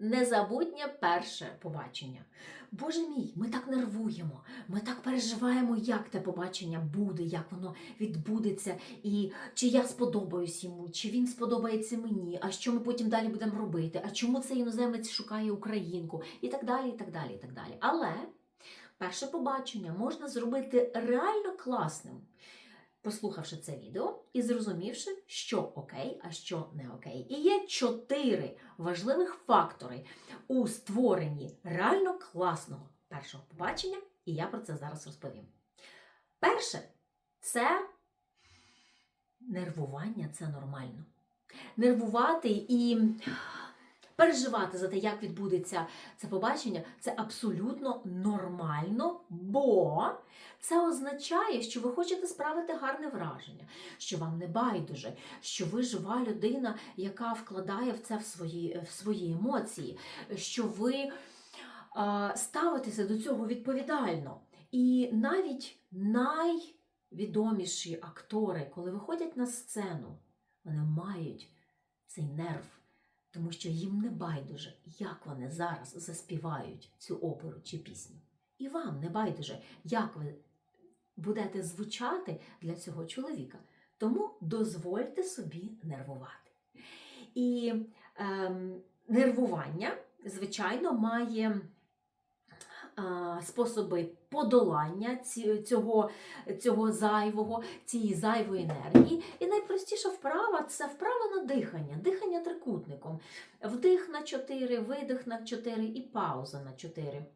незабутнє перше побачення. Боже мій, ми так нервуємо, ми так переживаємо, як те побачення буде, як воно відбудеться, і чи я сподобаюсь йому, чи він сподобається мені, а що ми потім далі будемо робити, а чому цей іноземець шукає українку, і так далі, і так далі, і так далі. Але перше побачення можна зробити реально класним, послухавши це відео і зрозумівши, що окей, а що не окей. І є чотири важливих фактори у створенні реально класного першого побачення, і я про це зараз розповім. Перше, це нервування це нормально. Нервувати і переживати за те, як відбудеться це побачення, це абсолютно нормально, бо це означає, що ви хочете справити гарне враження, що вам не байдуже, що ви жива людина, яка вкладає в це в свої, в свої емоції, що ви ставитеся до цього відповідально. І навіть найвідоміші актори, коли виходять на сцену, вони мають цей нерв, тому що їм не байдуже, як вони зараз заспівають цю оперу чи пісню. І вам не байдуже, як ви будете звучати для цього чоловіка. Тому дозвольте собі нервувати. І ем, нервування, звичайно, має способи подолання цього, цього зайвого, цієї зайвої енергії. І найпростіша вправа це вправа на дихання, дихання трикутником. Вдих на 4, видих на 4 і пауза на 4.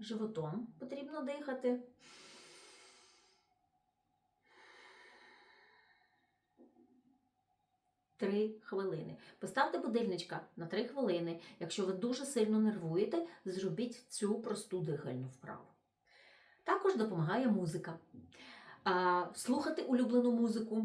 Животом потрібно дихати. Три хвилини. Поставте будильничка на три хвилини. Якщо ви дуже сильно нервуєте, зробіть цю просту дихальну вправу. Також допомагає музика. Слухати улюблену музику,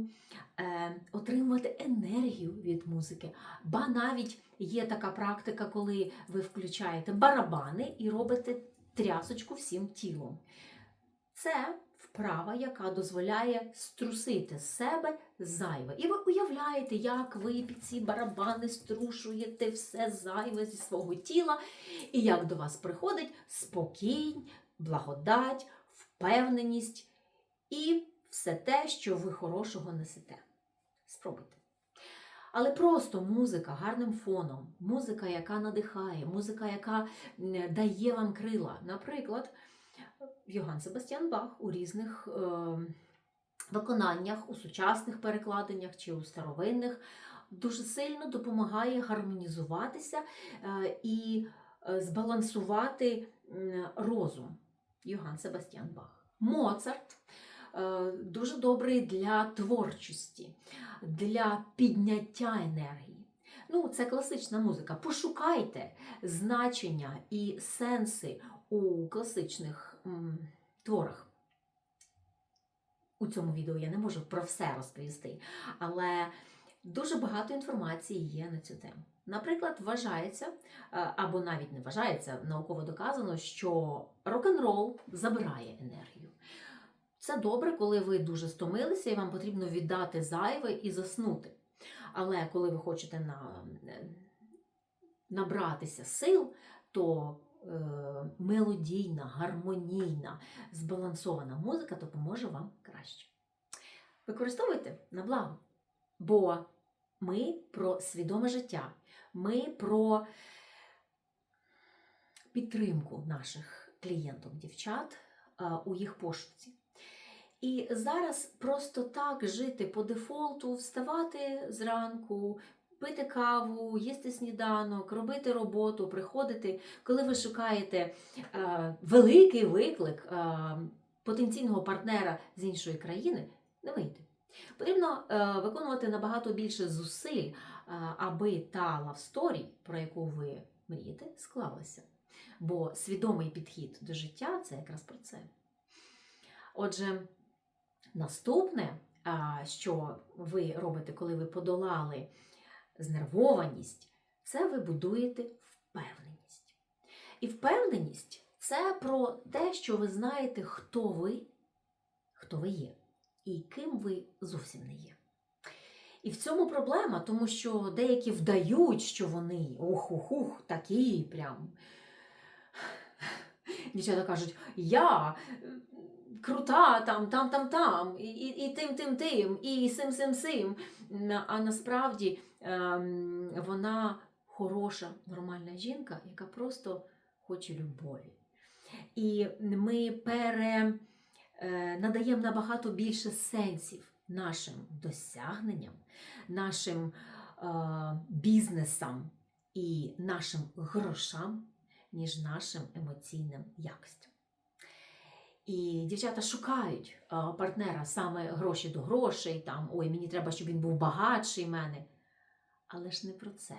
е, отримувати енергію від музики. Ба навіть є така практика, коли ви включаєте барабани і робите трясочку всім тілом. Це вправа, яка дозволяє струсити з себе зайве. І ви уявляєте, як ви під ці барабани струшуєте все зайве зі свого тіла, і як до вас приходить спокій, благодать, впевненість і все те, що ви хорошого несете. Спробуйте. Але просто музика гарним фоном, музика, яка надихає, музика, яка дає вам крила. Наприклад, Йоган Себастьян Бах у різних е, виконаннях, у сучасних перекладеннях чи у старовинних, дуже сильно допомагає гармонізуватися е, і е, збалансувати розум. Йоган Себастьян Бах. Моцарт дуже добрий для творчості, для підняття енергії. Ну, це класична музика. Пошукайте значення і сенси у класичних творах. У цьому відео я не можу про все розповісти, але дуже багато інформації є на цю тему. Наприклад, вважається, е, або навіть не вважається, науково доказано, що рок-н-рол забирає енергію. Це добре, коли ви дуже стомилися і вам потрібно віддати зайве і заснути. Але коли ви хочете на, е, набратися сил, то мелодійна, гармонійна, збалансована музика допоможе вам краще. Використовуйте на благо. Бо ми про свідоме життя, ми про підтримку наших клієнток, дівчат е, у їх пошуці. І зараз просто так жити по дефолту, вставати зранку, пити каву, їсти сніданок, робити роботу, приходити, коли ви шукаєте е, великий виклик е, потенційного партнера з іншої країни, не вийде. Потрібно е, виконувати набагато більше зусиль, аби та лавсторі, про яку ви мрієте, склалася. Бо свідомий підхід до життя це якраз про це. Отже, наступне, що ви робите, коли ви подолали знервованість, це ви будуєте впевненість. І впевненість Це про те, що ви знаєте, хто ви, хто ви є, і ким ви зовсім не є. І в цьому проблема, тому що деякі вдають, що вони ух-ух-ух, такі прям. Дівчата кажуть, я крута, там, там, там, там, і, і, тим, тим, тим, і сим, сим, сим. А насправді ем, вона хороша, нормальна жінка, яка просто хоче любові. І ми пере, е, надаємо набагато більше сенсів нашим досягненням, нашим е, бізнесам і нашим грошам, ніж нашим емоційним якостям. І дівчата шукають е, партнера саме гроші до грошей, там, ой, мені треба, щоб він був багатший мене. Але ж не про це.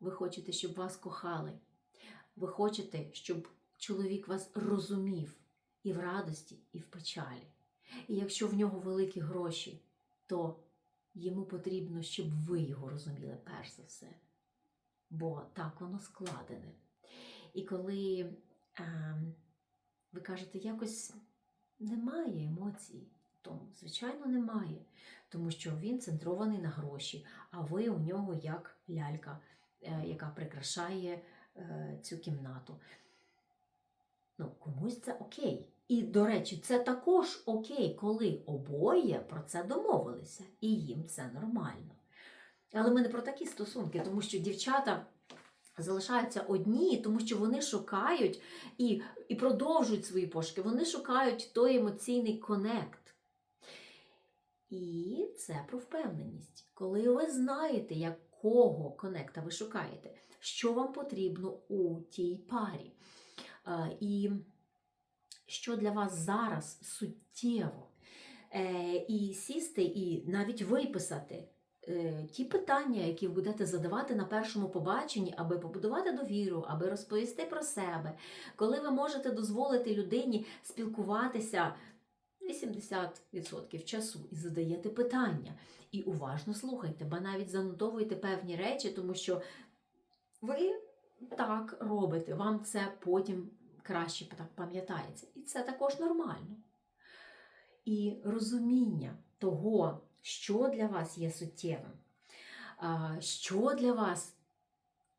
Ви хочете, щоб вас кохали. Ви хочете, щоб чоловік вас розумів і в радості, і в печалі. І якщо в нього великі гроші, то йому потрібно, щоб ви його розуміли перш за все. Бо так воно складене. І коли ем, ви кажете, якось немає емоцій, то, звичайно, немає. Тому що він центрований на гроші, а ви у нього як лялька, е, яка прикрашає е, цю кімнату. Ну, комусь це окей. І, до речі, це також окей, коли обоє про це домовилися, і їм це нормально. Але ми не про такі стосунки, тому що дівчата залишаються одні, тому що вони шукають і, і продовжують свої пошуки. Вони шукають той емоційний конект. І це про впевненість. Коли ви знаєте, якого конекта ви шукаєте, що вам потрібно у тій парі. І що для вас зараз суттєво. Е, І сісти, і навіть виписати ті питання, які ви будете задавати на першому побаченні, аби побудувати довіру, аби розповісти про себе, коли ви можете дозволити людині спілкуватися 80% часу і задаєте питання. І уважно слухайте, ба навіть занотовуйте певні речі, тому що ви так робите, вам це потім краще пам'ятається. І це також нормально. І розуміння того, що для вас є суттєвим, що для вас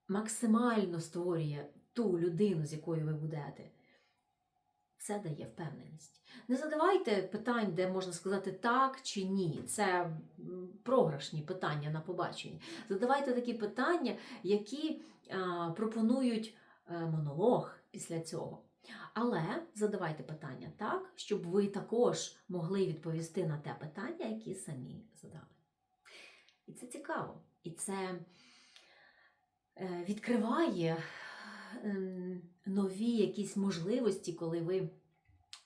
максимально створює ту людину, з якою ви будете, це дає впевненість. Не задавайте питань, де можна сказати так чи ні. Це програшні питання на побаченні. Задавайте такі питання, які пропонують е, монолог після цього. Але задавайте питання так, щоб ви також могли відповісти на те питання, які самі задали. І це цікаво. І це е, відкриває ем, нові якісь можливості, коли ви,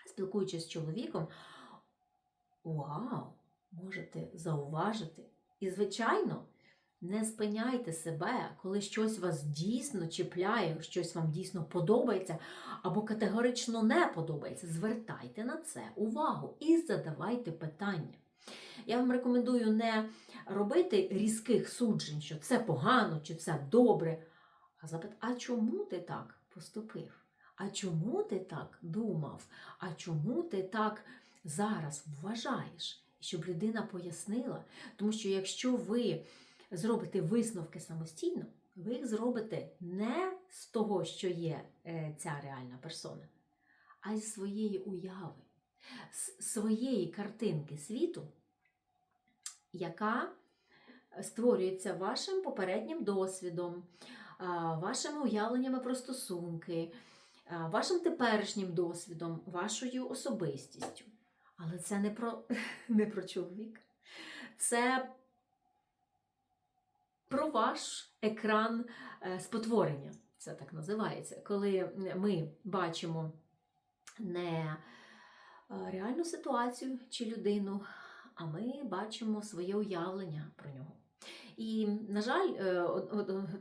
спілкуючись з чоловіком, вау, можете зауважити. І, звичайно, не спиняйте себе, коли щось вас дійсно чіпляє, щось вам дійсно подобається, або категорично не подобається. Звертайте на це увагу і задавайте питання. Я вам рекомендую не робити різких суджень, що це погано чи це добре, а запитати, а чому ти так поступив? А чому ти так думав? А чому ти так зараз вважаєш? Щоб людина пояснила. Тому що якщо ви зробите висновки самостійно, ви їх зробите не з того, що є е, ця реальна персона, а з своєї уяви, з своєї картинки світу, яка створюється вашим попереднім досвідом, вашими уявленнями про стосунки, вашим теперішнім досвідом, вашою особистістю. Але це не про, не про чоловіка. Це про ваш екран е, спотворення. Це так називається, коли ми бачимо не е, реальну ситуацію чи людину, а ми бачимо своє уявлення про нього. І, на жаль, е,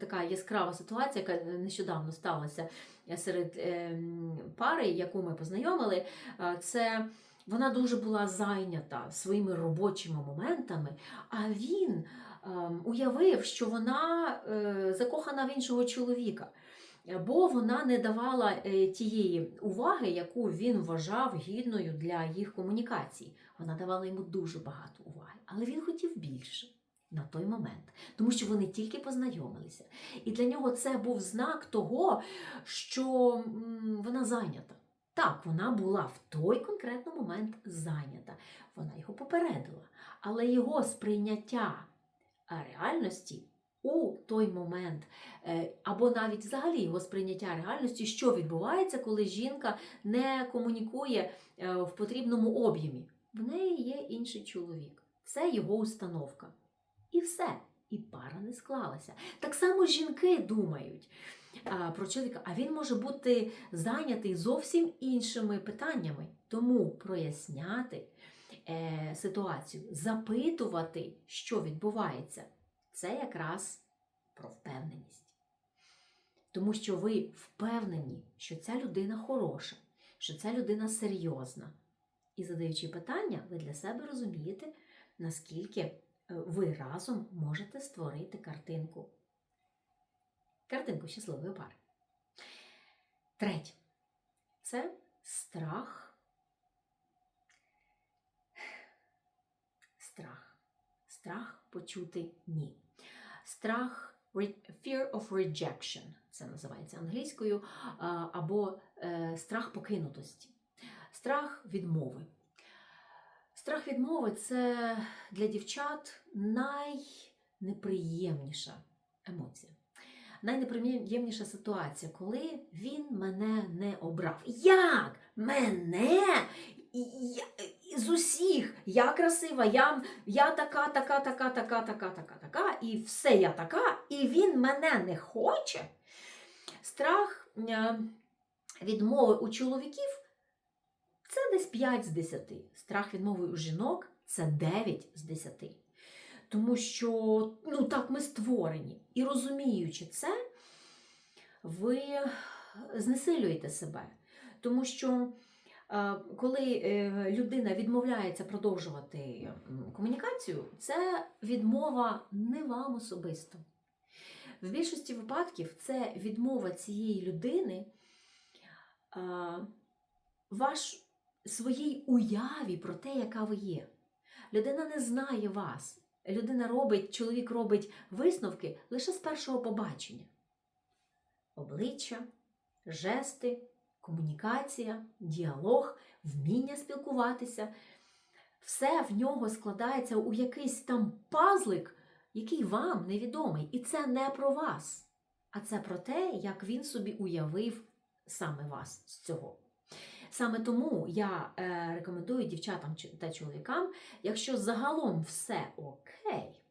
така яскрава ситуація, яка нещодавно сталася серед пари, яку ми познайомили, це вона дуже була зайнята своїми робочими моментами, а він уявив, що вона е, закохана в іншого чоловіка. бо вона не давала е, тієї уваги, яку він вважав гідною для їх комунікацій. Вона давала йому дуже багато уваги, але він хотів більше на той момент, тому що вони тільки познайомилися. І для нього це був знак того, що вона зайнята. Так, вона була в той конкретний момент зайнята. Вона його попередила. Але його сприйняття реальності у той момент, е, або навіть взагалі його сприйняття реальності, що відбувається, коли жінка не комунікує е, в потрібному об'ємі. В неї є інший чоловік. Це його установка. І все. І пара не склалася. Так само жінки думають а, про чоловіка, а він може бути зайнятий зовсім іншими питаннями. Тому проясняти е, ситуацію, запитувати, що відбувається, це якраз про впевненість. Тому що ви впевнені, що ця людина хороша, що ця людина серйозна. І задаючи питання, ви для себе розумієте, наскільки е, ви разом можете створити картинку. Картинку щасливої пари. Третє це страх. Страх. Страх почути ні. Страх fear of rejection, це називається англійською, або е, страх покинутості, страх відмови. Страх відмови це для дівчат найнеприємніша емоція. Найнеприємніша ситуація, коли він мене не обрав. Як мене? З усіх я красива, я, я така, така, така, така, така, така, така, і все я така, і він мене не хоче. Страх е, відмови у чоловіків це десь 5 з 10. Страх відмови у жінок це 9 з 10. Тому що ну, так ми створені. І розуміючи це, ви знесилюєте себе. Тому що коли е, людина відмовляється продовжувати комунікацію, це відмова не вам особисто. В більшості випадків це відмова цієї людини е, ваш, своїй уяві про те, яка ви є. Людина не знає вас. Людина робить, чоловік робить висновки лише з першого побачення. Обличчя, жести, комунікація, діалог, вміння спілкуватися. Все в нього складається у якийсь там пазлик, який вам невідомий. І це не про вас, а це про те, як він собі уявив саме вас з цього. Саме тому я е, рекомендую дівчатам та чоловікам, якщо загалом все окей,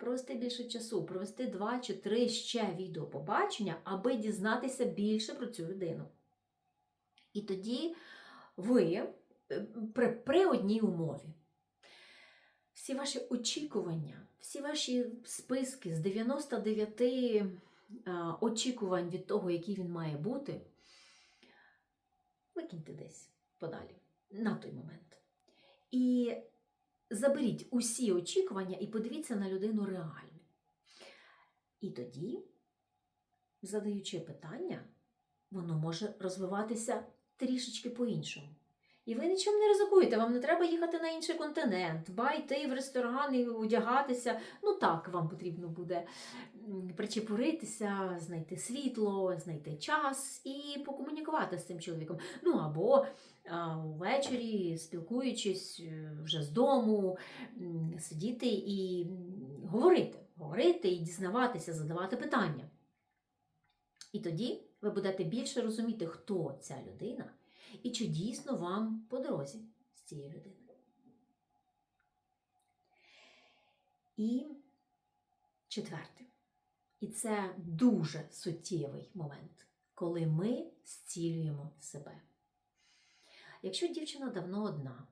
провести більше часу, провести два чи три ще відеопобачення, аби дізнатися більше про цю людину. І тоді ви е, при, при одній умові. Всі ваші очікування, всі ваші списки з 99 е, очікувань від того, який він має бути, викиньте десь подалі на той момент. І заберіть усі очікування і подивіться на людину реально. І тоді, задаючи питання, воно може розвиватися трішечки по-іншому. І ви нічим не ризикуєте, вам не треба їхати на інший континент, ба йти в ресторан і одягатися. Ну так, вам потрібно буде причепуритися, знайти світло, знайти час і покомунікувати з цим чоловіком. Ну або ввечері, спілкуючись е, вже з дому, сидіти і говорити, говорити і дізнаватися, задавати питання. І тоді ви будете більше розуміти, хто ця людина і чи дійсно вам по дорозі з цією людиною. І четверте. І це дуже суттєвий момент, коли ми зцілюємо себе. Якщо дівчина давно одна,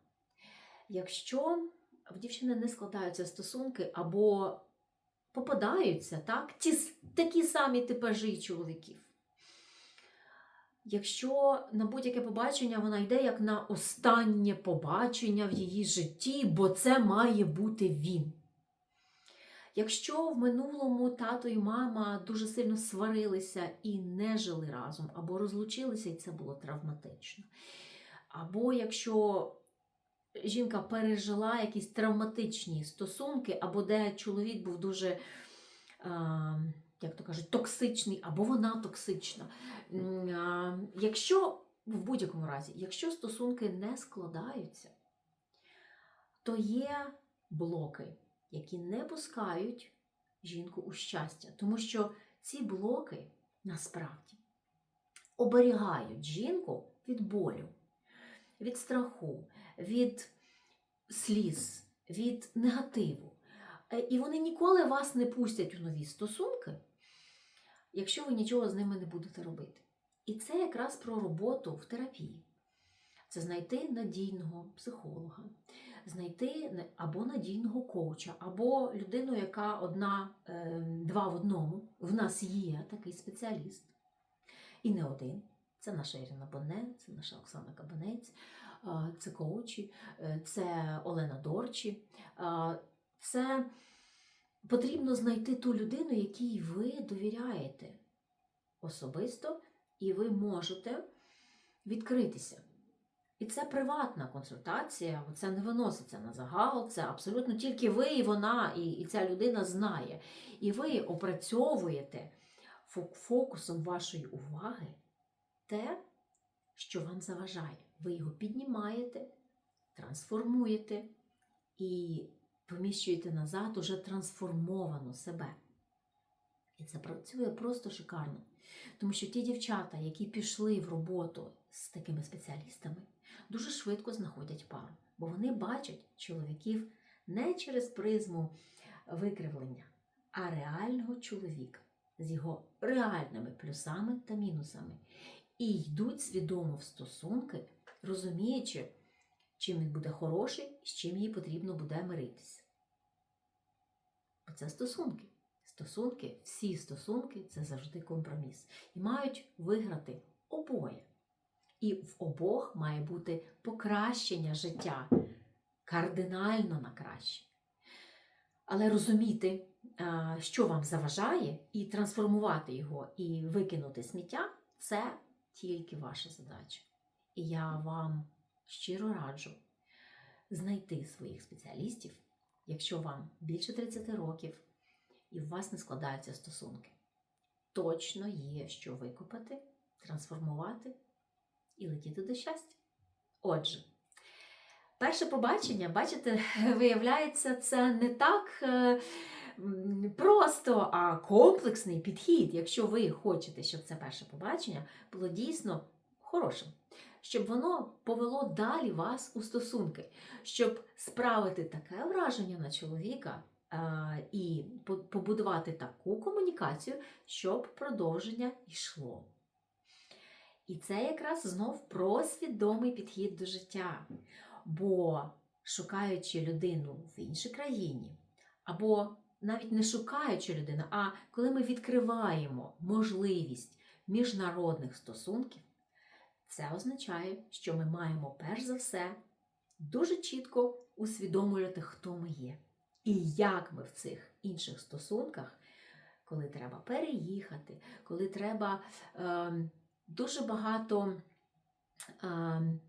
якщо в дівчини не складаються стосунки або попадаються так, ті, такі самі типажі чоловіків, якщо на будь-яке побачення вона йде як на останнє побачення в її житті, бо це має бути він. Якщо в минулому тато і мама дуже сильно сварилися і не жили разом, або розлучилися, і це було травматично. Або якщо жінка пережила якісь травматичні стосунки, або де чоловік був дуже, як то кажуть, токсичний, або вона токсична. Якщо в будь-якому разі, якщо стосунки не складаються, то є блоки, які не пускають жінку у щастя, тому що ці блоки насправді оберігають жінку від болю, від страху, від сліз, від негативу. Е, І вони ніколи вас не пустять у нові стосунки, якщо ви нічого з ними не будете робити. І це якраз про роботу в терапії. Це знайти надійного психолога, знайти або надійного коуча, або людину, яка одна, е, два в одному. В нас є такий спеціаліст. І не один. Це наша Ірина Бонет, це наша Оксана Кабанець, це коучі, е, це Олена Дорчі. Це потрібно знайти ту людину, якій ви довіряєте особисто, і ви можете відкритися. І це приватна консультація, це не виноситься на загал, це абсолютно тільки ви і вона, і, і ця людина знає. І ви опрацьовуєте фокусом вашої уваги те, що вам заважає. Ви його піднімаєте, трансформуєте і поміщуєте назад уже трансформовану себе. І це працює просто шикарно. Тому що ті дівчата, які пішли в роботу з такими спеціалістами, дуже швидко знаходять пару, бо вони бачать чоловіків не через призму викривлення, а реального чоловіка з його реальними плюсами та мінусами. І йдуть свідомо в стосунки, розуміючи, чим він буде хороший, з чим їй потрібно буде миритися. Бо це стосунки. Стосунки, всі стосунки це завжди компроміс. І мають виграти обоє. І в обох має бути покращення життя кардинально на краще. Але розуміти, що вам заважає, і трансформувати його, і викинути сміття це тільки ваша задача. І я вам щиро раджу знайти своїх спеціалістів, якщо вам більше 30 років і у вас не складаються стосунки. Точно є що викопати, трансформувати і летіти до щастя. Отже, перше побачення, бачите, виявляється, це не так е, просто, а комплексний підхід, якщо ви хочете, щоб це перше побачення було дійсно хорошим. Щоб воно повело далі вас у стосунки, щоб справити таке враження на чоловіка, і побудувати таку комунікацію, щоб продовження йшло. І це якраз знов про свідомий підхід до життя. Бо шукаючи людину в іншій країні, або навіть не шукаючи людину, а коли ми відкриваємо можливість міжнародних стосунків, це означає, що ми маємо перш за все дуже чітко усвідомлювати, хто ми є. І як ми в цих інших стосунках, коли треба переїхати, коли треба ем, дуже багато ем,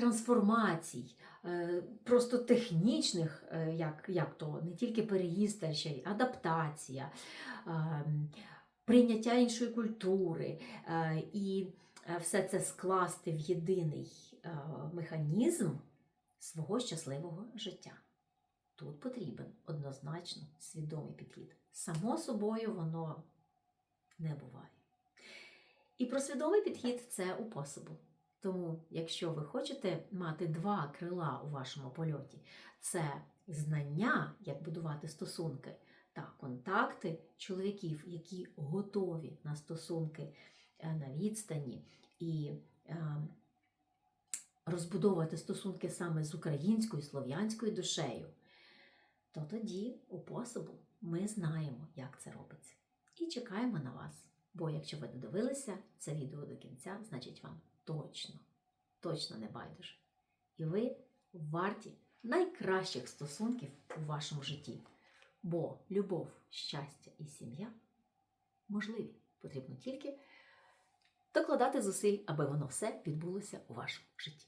трансформацій, е, просто технічних, е, як, як то не тільки переїзд, а ще й адаптація, ем, прийняття іншої культури е, і е, все це скласти в єдиний е, механізм свого щасливого життя. Тут потрібен однозначно свідомий підхід. Само собою воно не буває. І про свідомий підхід це у пособу. Тому, якщо ви хочете мати два крила у вашому польоті, це знання, як будувати стосунки, та контакти чоловіків, які готові на стосунки е, на відстані і е, розбудовувати стосунки саме з українською слов'янською душею, то тоді у пособу ми знаємо, як це робиться. І чекаємо на вас. Бо якщо ви додивилися це відео до кінця, значить вам точно, точно не байдуже. І ви варті найкращих стосунків у вашому житті. Бо любов, щастя і сім'я можливі. Потрібно тільки докладати зусиль, аби воно все відбулося у вашому житті.